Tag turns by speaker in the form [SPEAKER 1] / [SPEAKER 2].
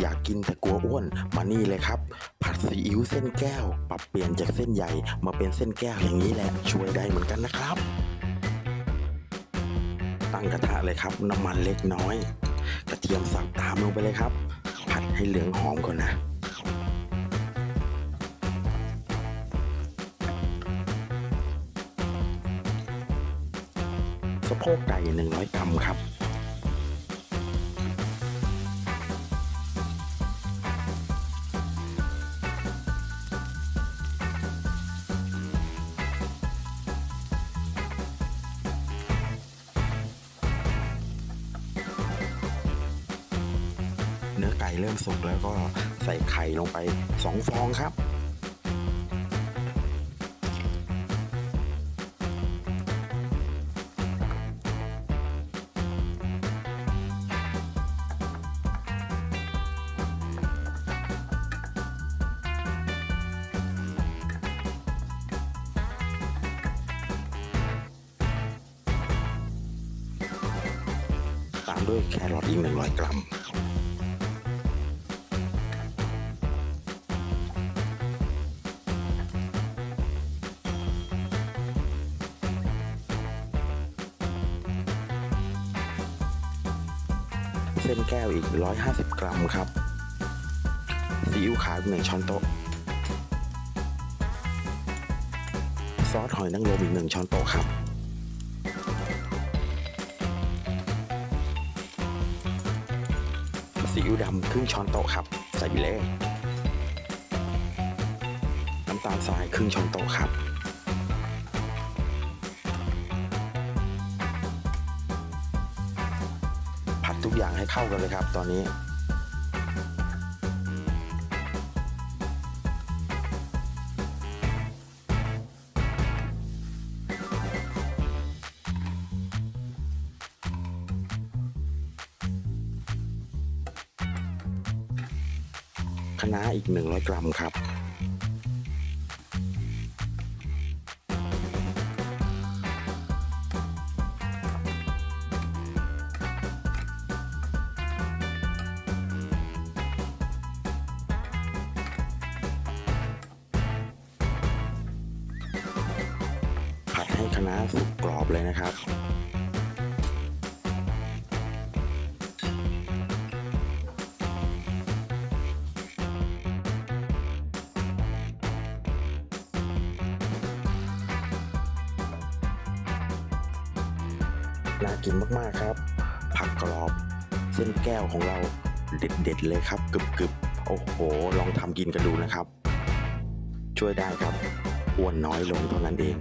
[SPEAKER 1] อยากกินแต่กลัวอ้วน มานี่เลยครับ ผัดซีอิ๊วเส้นแก้ว ปรับเปลี่ยนจากเส้นใหญ่มาเป็นเส้นแก้วอย่างนี้แหละ ช่วยได้เหมือนกันนะครับ ตั้งกระทะเลยครับ น้ำมันเล็กน้อย กระเทียมสับตามลงไปเลยครับ ผัดให้เหลืองหอมก่อนนะสะโพกไก่ 100 กรัมครับ เนื้อไก่เริ่มสุกแล้วก็ใส่ไข่ลงไป 2 ฟองครับตามด้วยแครอทอีก100 กรัม เส้นแก้วอีก 150 กรัมครับซีอิ๊วขาวอีกหนึ่งช้อนโต๊ะ ซอสหอยนางรมอีกหนึ่งช้อนโต๊ะครับ ซีอิ๊วดำครึ่งช้อนโต๊ะครับ ใส่ไปเลย น้ำตาลทรายครึ่งช้อนโต๊ะครับ อย่างให้เข้ากันเลยครับ ตอนนี้คะน้าอีก 100 กรัมครับ ผัดให้คะสุกกรอบเลยนะครับน่ากินมากๆครับ ผักกรอบเส้นแก้วของเราเด็ดๆเลยครับกรึบๆ โอ้โห ลองทำกินกันดูนะครับ ช่วยได้ครับอ้วนน้อยลงเท่านั้นเอง